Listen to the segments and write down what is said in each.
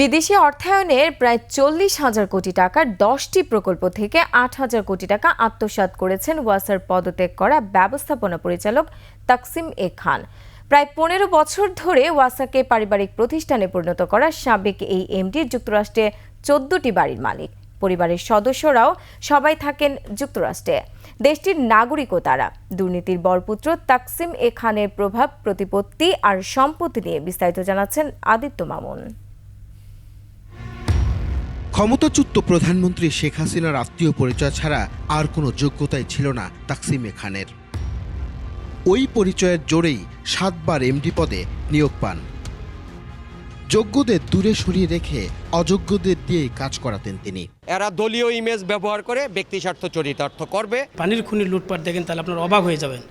বিদেশি অর্থায়নের প্রায় চল্লিশ হাজার কোটি টাকার দশটি প্রকল্প থেকে আট হাজার কোটি টাকা আত্মসাৎ করেছেন ওয়াসার পদত্যাগ করা ব্যবস্থাপনা পরিচালক তাকসিম এ খান। প্রায় পনেরো বছর ধরে ওয়াসাকে পারিবারিক প্রতিষ্ঠানে পরিণত করা সাবেক এই এমডি যুক্তরাষ্ট্রে চোদ্দটি বাড়ির মালিক। পরিবারের সদস্যরাও সবাই থাকেন যুক্তরাষ্ট্রে। দেশটির নাগরিকও তারা। দুর্নীতির বরপুত্র তাকসিম এ খানের প্রভাব, প্রতিপত্তি আর সম্পত্তি নিয়ে বিস্তারিত জানাচ্ছেন আদিত্য মামুন। ক্ষমতাচ্যুত প্রধানমন্ত্রী শেখ হাসিনার আত্মীয় পরিচয় ছাড়া আর কোনো যোগ্যতাই ছিল না তাকসিমে খানের। ওই পরিচয়ের জোরেই সাতবার এমডি পদে নিয়োগ পান। যোগ্যদের দূরে সরিয়ে রেখে অযোগ্যদের দিয়েই কাজ করাতেন তিনি। এরা দলীয় ইমেজ ব্যবহার করে ব্যক্তি স্বার্থ চরিতার্থ করবে। পানির খুনির লুটপাট দেখেন তাহলে আপনার অবাক হয়ে যাবেন।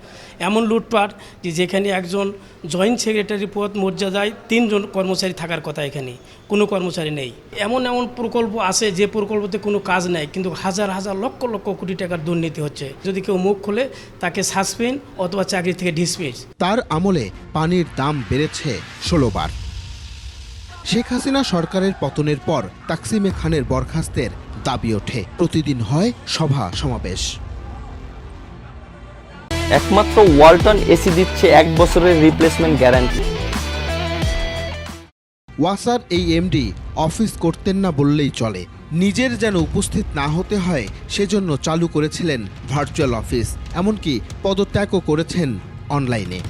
এমন লুটপাট যে যেখানে একজন জয়েন্ট সেক্রেটারি পদ মর্যাদায় তিনজন কর্মচারী থাকার কথা এখানে কোনো কর্মচারী নেই। এমন এমন প্রকল্প আছে যে প্রকল্পতে কোনো কাজ নেই কিন্তু হাজার হাজার লক্ষ লক্ষ কোটি টাকার দুর্নীতি হচ্ছে। যদি কেউ মুখ খোলে তাকে সাসপেন্ড অথবা চাকরি থেকে ডিসমিস তার আমলে পানির দাম বেড়েছে ষোলো বার। শেখ হাসিনা সরকারের পতনের পর তাকসিমে খানের বরখাস্তের দাবি ওঠে। প্রতিদিন হয় সভা সমাবেশ। একমাত্র ওয়ালটন এসি দিচ্ছে এক বছরের রিপ্লেসমেন্ট গ্যারান্টি ওয়াসার এই এমডি অফিস করতেন না বললেই চলে। নিজের যেন উপস্থিত না হতে হয় সেজন্য চালু করেছিলেন ভার্চুয়াল অফিস এমনকি পদত্যাগও করেছেন অনলাইনে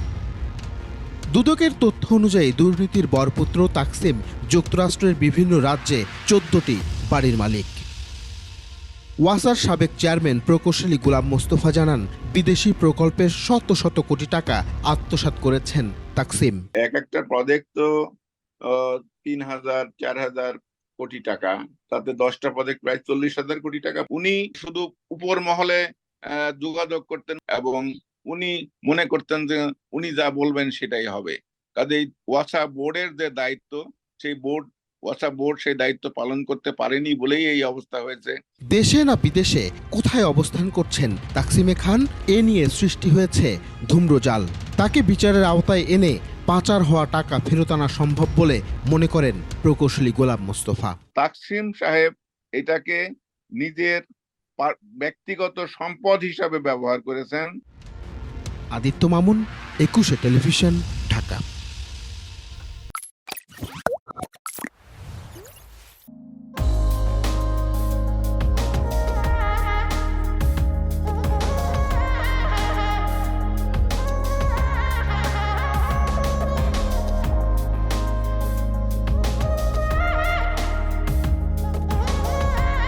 দুদকের তথ্য অনুযায়ী দুর্নীতির বরপুত্র তাকসিম যুক্তরাষ্ট্রের বিভিন্ন রাজ্যে চোদ্দটি বাড়ির মালিক। ওয়াসার সাবেক চেয়ারম্যান প্রকৌশলী গুলাম মোস্তফা জানান, বিদেশি প্রকল্পের শত শত কোটি টাকা আত্মসাৎ করেছেন তাকসিম। এক একটা প্রজেক্ট তো তিন হাজার, চার হাজার কোটি টাকা। তাতে দশটা প্রজেক্ট প্রায় চল্লিশ হাজার কোটি টাকা। উনি শুধু উপর মহলে যোগাযোগ করতেন এবং উনি মনে করতেন যে উনি যা বলবেন সেটাই হবে। কাজেই ওয়াসা বোর্ডের যে দায়িত্ব সেই বোর্ড ওয়াসা বোর্ড সেই দায়িত্ব পালন করতে পারেনি বলেই এই অবস্থা হয়েছে। দেশে না বিদেশে কোথায় অবস্থান করছেন তাকসিমে খান? এ নিয়ে সৃষ্টি হয়েছে ধূম্রজাল। তাকে বিচারের আওতায় এনে পাচার হওয়া টাকা ফেরত আনা সম্ভব বলে মনে করেন প্রকৌশলী গোলাম মোস্তফা। তাকসিম সাহেব এটাকে নিজের ব্যক্তিগত সম্পদ হিসাবে ব্যবহার করেছেন। আদিত্য মামুন একুশে টেলিভিশন